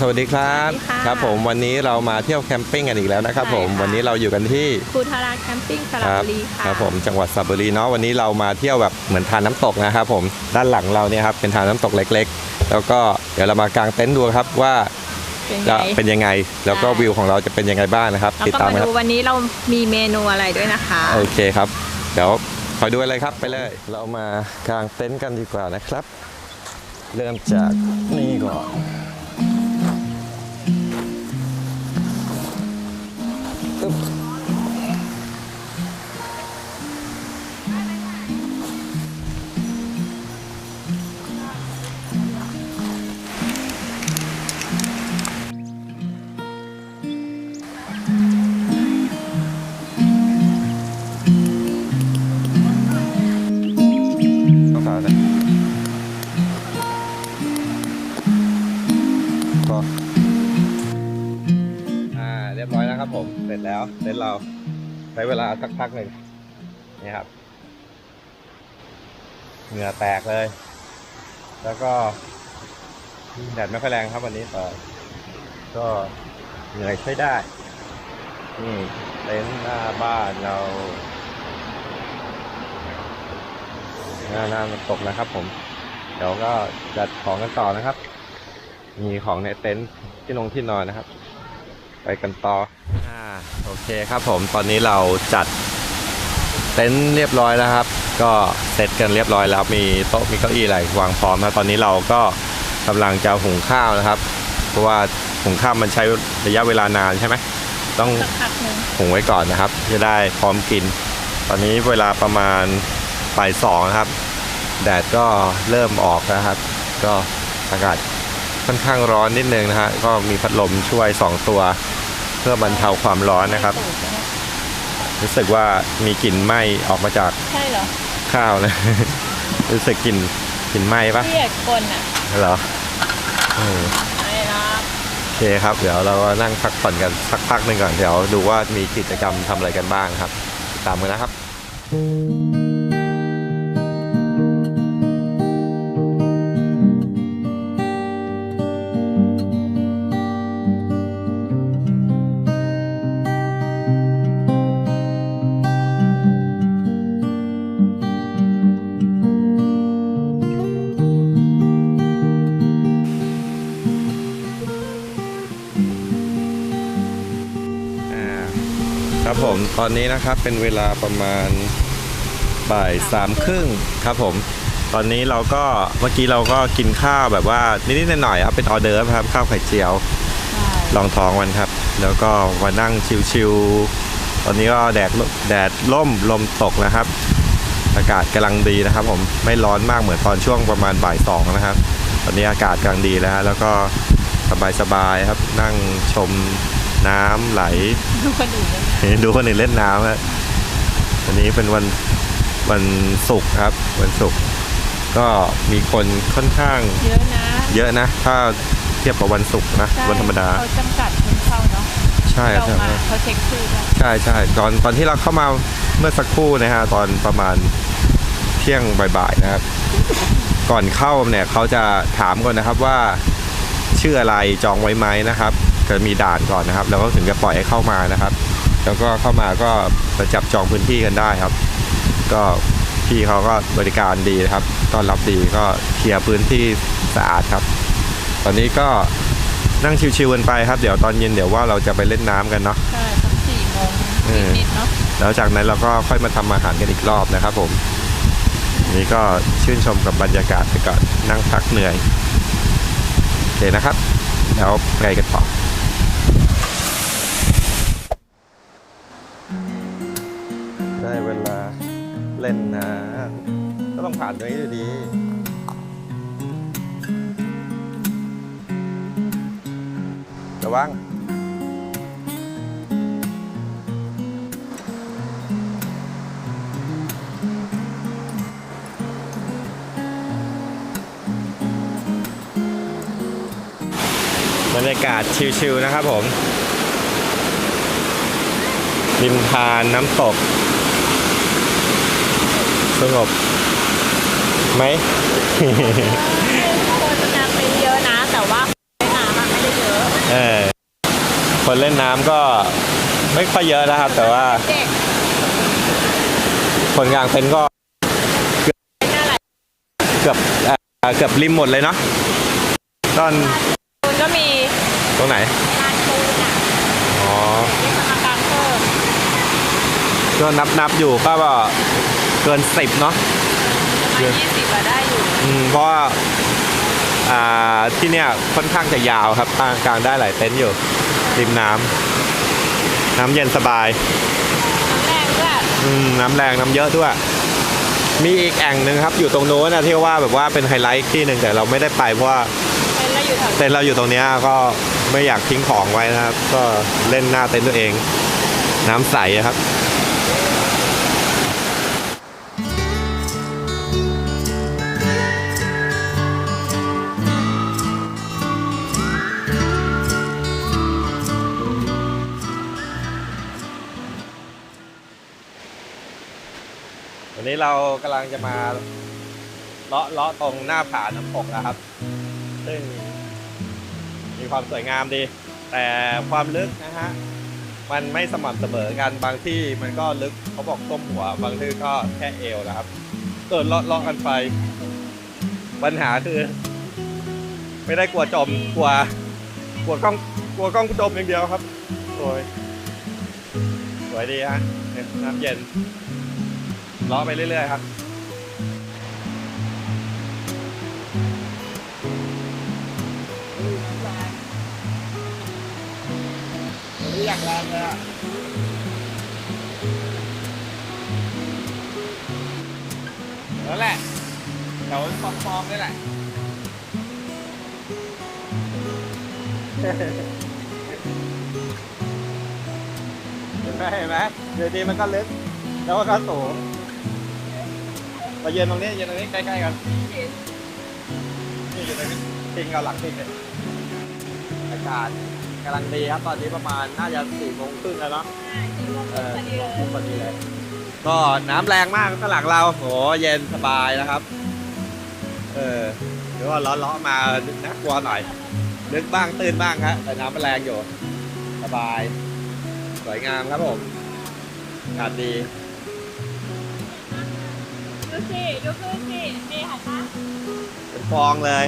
สวัสดีครับสวัสดีค่ะ ครับผมวันนี้เรามาเที่ยวแคมปิ้งกันอีกแล้วนะครับใช่ผมค่ะวันนี้เราอยู่กันที่ครูทาราแคมปิ้งสระบุรีค่ะครับผมจังหวัดสระบุรีเนาะวันนี้เรามาเที่ยวแบบเหมือนทานน้ำตกนะครับผมด้านหลังเราเนี่ยครับเป็นทานน้ำตกเล็ก ๆ แล้วก็เดี๋ยวเรามากางเต็นท์ดูครับว่าเป็นจะไงเป็นยังไง แล้วก็ใช่วิวของเราจะเป็นยังไงบ้างนะครับ แล้วติดก็ตามมานะคดูรับวันนี้เรามีเมนูอะไรด้วยนะคะ โอเคครับ เดี๋ยวคอยดูเลยครับไปเลย เรามากางเต็นท์กันดีกว่านะครับ เริ่มจากนี่ก่อน ร็จแล้วเต็นท์เราใช้เวลาสักพักหนึ่งนี่ครับเหงื่อแตกเลย แล้วก็แดดไม่ค่อยแรงครับวันนี้แต่ก็เหนื่อยใช้ได้ นี่เต็นท์หน้าบ้านเราหน้าหน้าตกนะครับผม เดี๋ยวก็จัดของกันต่อนะครับ มีของในเต็นท์ที่นงที่นอนนะครับ ไปกันต่อ โอเคครับผมตอนนี้เราจัดเต็นท์เรียบร้อยแล้วครับ ก็เสร็จกันเรียบร้อยแล้วมีโต๊ะมีเก้าอี้อะไรวางพร้อมแล้วตอนนี้เราก็กำลังจะหุงข้าวนะครับ เพราะว่าหุงข้าวมันใช้ระยะเวลานานใช่ไหมต้องสักพักหนึ่งหุงไว้ก่อนนะครับ จะได้พร้อมกิน ตอนนี้เวลาประมาณบ่ายสองนะครับ แดดก็เริ่มออกนะครับ ก็อากาศค่อนข้างร้อนนิดนึงนะฮะก็มีพัดลมช่วย 2 ตัว เพื่อบรรเทาความร้อนนะครับ รู้สึกว่ามีกลิ่นไหม้ออกมาจากใช่เหรอข้าวนะ รู้สึกกลิ่นกลิ่นไหม้ปะเรียกกลอะเหรอเออไม่นะโอเคครับ เดี๋ยวเราก็นั่งพักผ่อนกันสักพักหนึ่งก่อนเดี๋ยวดูว่ามีกิจกรรมทำอะไรกันบ้างครับ ตามกันนะครับอ่ ผมตอนนี้นะครับเป็นเวลาประมาณบ่ายสามครึ่งครับผม ตอนนี้เราก็เมื่อกี้เราก็กินข้าวแบบว่านิดๆหน่อยๆครับเป็นออเดอร์ฟครับข้าวไข่เจียวใช่ลองท้องมันครับ แล้วก็มานั่งชิวๆตอนนี้ก็แดดแดดล่มลมตกนะครับ อากาศกำลังดีนะครับ ผมไม่ร้อนมากเหมือนตอนช่วงประมาณบ่ายสองนะครับ ตอนนี้อากาศกำลังดีแล้วฮะแล้วก็สบายๆครับนั่งชม น้ำไหล ดูคนอื่นเลยเห็นดูคนอื่นเล่นน้ำฮะวันนี้เป็นวันวันศุกร์ครับ วันศุกร์ก็มีคนค่อนข้างเยอะนะเยอะนะ ถ้าเทียบกับวันศุกร์นะ ใช่วันธรรมดา เขาจำกัดคนเข้าเนาะใช่เราใช่มาเขาเช็คชื่อด้วยใช่ใช่ตอนตอนที่เราเข้ามาเมื่อสักครู่นะฮะตอนประมาณเที่ยงบ่ายๆนะครับ ก่อนเข้าเนี่ยเขาจะถามก่อนนะครับว่าชื่ออะไรจองไว้ไหมนะครับ จะมีด่านก่อนนะครับ แล้วก็ถึงจะปล่อยให้เข้ามานะครับ แล้วก็เข้ามาก็จะจับจองพื้นที่กันได้ครับ ก็พี่เขาก็บริการดีนะครับต้อนรับดีก็เคลียร์พื้นที่สะอาดครับ ตอนนี้ก็นั่งชิวๆกันไปครับ เดี๋ยวตอนเย็นเดี๋ยวว่าเราจะไปเล่นน้ำกันเนาะ ใช่สักสี่โมงเออ นิดๆเนาะแล้วจากนั้นเราก็ค่อยมาทำอาหารกันอีกรอบนะครับผม นี่ก็ชื่นชมกับบรรยากาศไปก่อนนั่งพักเหนื่อยโอเคนะครับ แล้วไงกันต่อ ได้เวลาเล่นน้ำก็ต้องผ่านตรงนี้อยู่ดีระวังบรรยากาศชิลๆนะครับผมริมทานน้ำตก สงบไหมคนจะไปเยอะนะ แต่ว่าเล่นน้ำอะไม่ได้เยอะเออคนเล่นน้ำก็ไม่ค่อยเยอะนะครับ แต่ว่าเด็กคนกลางเต็นท์ก็น่ารักเกือบเอ่อเกือบริมหมดเลยเนาะตอนคุณก็มีตรงไหนลานปูนอะอ๋อ ที่สมการเพิ่มก็นับนับอยู่ก็ เกินสิบเนาะประมาณยี่สิบอะได้อยู่ อืมเพราะว่าอ่าที่เนี่ยค่อนข้างจะยาวครับกลางกลางได้หลายเต็นท์อยู่ริมน้ำน้ำเย็นสบายน้ำแรงด้วยอืมน้ำแรงน้ำเยอะด้วย มีอีกแอ่งหนึ่งครับอยู่ตรงโน้นนะที่ว่าแบบว่าเป็นไฮไลท์ที่หนึ่งแต่เราไม่ได้ไปเพราะว่าเป็นแล้วอยู่แถวเต็นท์เราอยู่ตรงเนี้ยก็ไม่อยากทิ้งของไว้นะครับ ก็เล่นหน้าเต็นท์ตัวเอง น้ำใสอะครับ วันนี้เรากำลังจะมาเลาะเลาะตรงหน้าผาน้ำตกนะครับ ซึ่งมีความสวยงามดี แต่ความลึกนะฮะ มันไม่สม่ำเสมอกัน บางที่มันก็ลึกเขาบอกต้มหัว บางที่ก็แค่เอวนะครับ เกิดเลาะเลาะกันไป ปัญหาคือ ไม่ได้กลัวจม กลัว กลัวกล้อง กลัวกล้องจมอย่างเดียวครับ สวย สวยดีฮะ น้ำเย็น ล้อไปเรื่อยๆครับอยากแรงเลยอะแล้วแหละแถวฟองฟองนี่แหละเห็นไหมเห็นไหมเดี๋ยวดีมันก็ลึก แล้วก็สูง มาเย็นตรงนี้เย็นตรงนี้ใกล้ๆกันนี่อยู่ตรงนี้พิงเอาหลังพิงเลยอากาศกำลังดีครับ ตอนนี้ประมาณน่าจะสี่โมงครึ่งแล้วเนาะเออพอดีเลยพอดีเลย ก็น้ำแรงมากข้างหลังเราโหเย็นสบายนะครับ เออหรือว่าล้อๆมาน่ากลัวหน่อยลึกบ้างตื้นบ้างครับแต่น้ำมันแรงอยู่สบาย สวยงามครับผมอากาศดี ดูสิ ดูขึ้นสิ นี่หันมาเป็นฟองเลย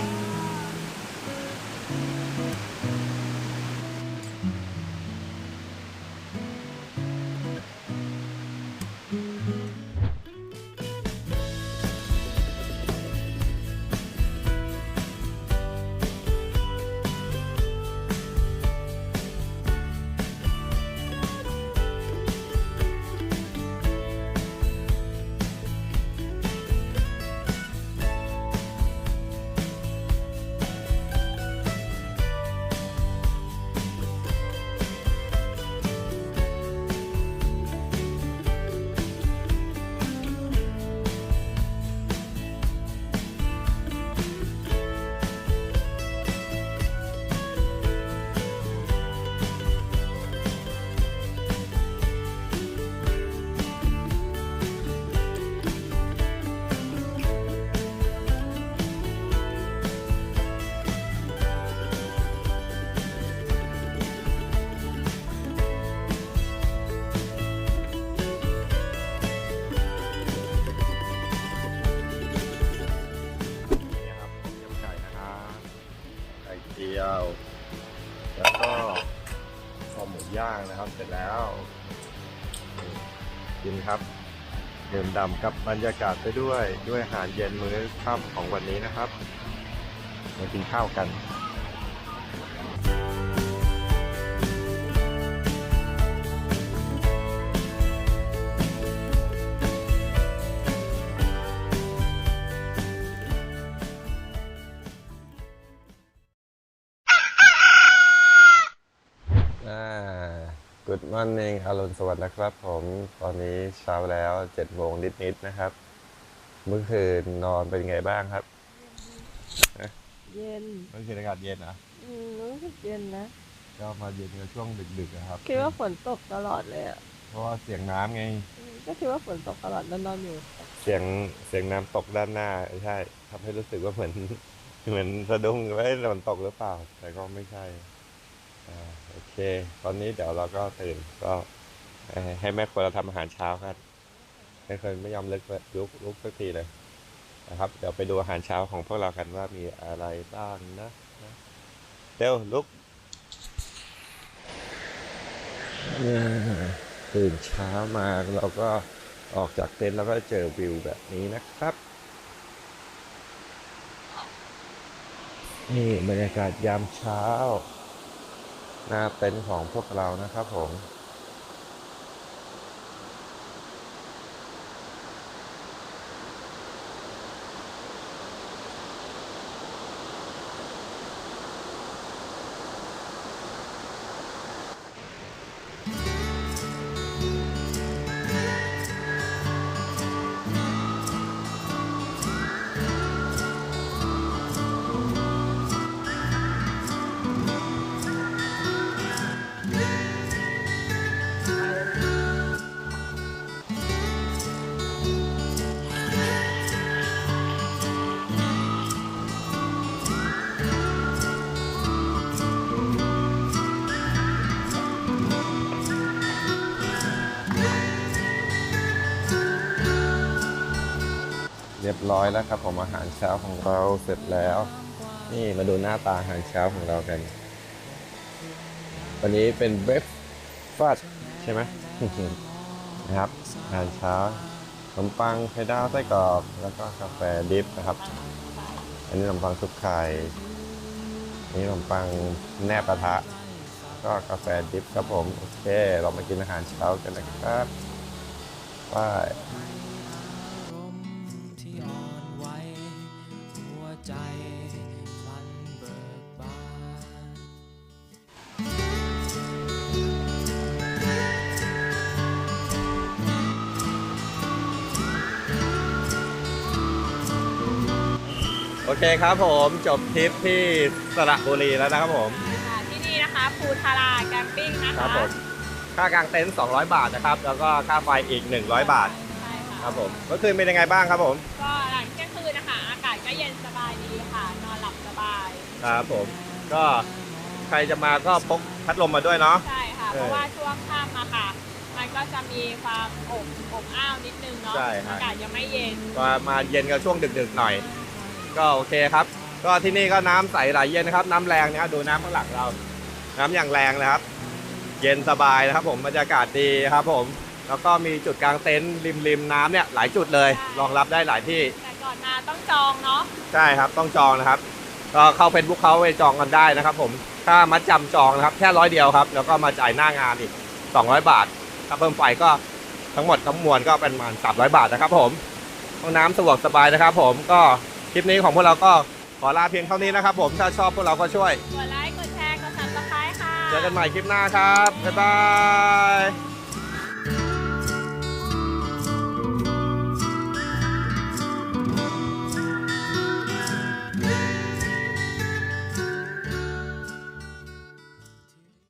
ดำกับบรรยากาศไปด้วย ด้วยอาหารเย็นมื้อค่ำของวันนี้นะครับ มากินข้าวกัน Good morning อรุณสวัสดิ์นะครับ ผมตอนนี้เช้าแล้วเจ็ดโมงนิดๆนะครับ เมื่อคืนนอนเป็นไงบ้างครับ เย็นเมื่อคืนอากาศเย็นนะอืมรู้สึกเย็นนะก็มาเย็นในช่วงดึกๆนะครับ คิดว่าฝนตกตลอดเลยอะเพราะว่าเสียงน้ำไง อืมก็คิดว่าฝนตกตลอดนอนๆอยู่ เสียงเสียงน้ำตกด้านหน้าใช่ทำให้รู้สึกว่าเหมือน เหมือนสะดุ้งว่าเอ๊ะมันตกหรือเปล่า แต่ก็ไม่ใช่อ่า โอเค ตอนนี้เดี๋ยวเราก็ตื่นก็ให้แม่ครัวเราทำอาหารเช้ากันแม่ครัวไม่ยอมลุกลุกลุกสักทีเลยนะครับ เดี๋ยวไปดูอาหารเช้าของพวกเรากันว่ามีอะไรบ้างนะนะเร็วลุกตื่นเช้ามาเราก็ออกจากเต็นท์แล้วก็เจอวิวแบบนี้นะครับ นี่บรรยากาศยามเช้า หน้าเต็นท์ของพวกเรานะครับผม เรียบร้อยแล้วครับผมอาหารเช้าของเราเสร็จแล้ว นี่มาดูหน้าตาอาหารเช้าของเรากัน วันนี้เป็นเบรฟฟาสใช่ไหมนะครับอาหารเช้าขนมปังไข่ดาวไส้กรอกแล้วก็กาแฟดิฟนะครับ อันนี้ขนมปังซุปไข่อันนี้ขนมปังแนบกระทะ ก็กาแฟดิฟครับผม โอเค เรามากินอาหารเช้ากันนะครับไป ใจพลันเบิกบานโอเคครับผมจบทริปที่สระบุรีแล้วนะครับผม ค่ะที่นี่นะคะภูทาราแกมปิ้งนะคะครับผม ค่ากางเต็นท์200 บาทนะครับ แล้วก็ค่าไฟอีก 100 บาท ใช่ค่ะครับผม เมื่อคืนเป็นยังไงบ้างครับผม ก็หลังเที่ ครับผม ก็ใครจะมาก็พกพัดลมมาด้วยเนาะ ใช่ค่ะเออเพราะว่าช่วงค่ำอะค่ะ มันก็จะมีความอบอบอ้าวนิดนึงเนาะใช่ฮะ อากาศยังไม่เย็นก็มาเย็นกับช่วงดึกๆหน่อย ก็โอเคครับ ก็ที่นี่ก็น้ำใสไหลเย็นนะครับ น้ำแรงนะครับดูน้ำข้างหลังเรา น้ำอย่างแรงนะครับ เย็นสบายนะครับ ผมบรรยากาศดีครับผม แล้วก็มีจุดกลางเต็นท์ริมริมน้ำเนี่ยหลายจุดเลยใช่รองรับได้หลายที่ แต่ก่อนมาต้องจองเนาะใช่ครับต้องจองนะครับ ก็เข้าเฟซบุ๊กเขาไปจองกันได้นะครับผมค่ามัดจำจองนะครับแค่ร้อยเดียวครับ แล้วก็มาจ่ายหน้างานอีก 200 บาทถ้าเพิ่มไฟก็ทั้งหมดทั้งมวลก็เป็นประมาณ300 บาทนะครับผมห้องน้ำสะดวกสบายนะครับผมก็คลิปนี้ของพวกเราก็ขอลาเพียงเท่านี้นะครับผมถ้าชอบพวกเราก็ช่วยกดไลค์กดแชร์กด subscribe ค่ะเจอกันใหม่คลิปหน้าครับบ๊ายบาย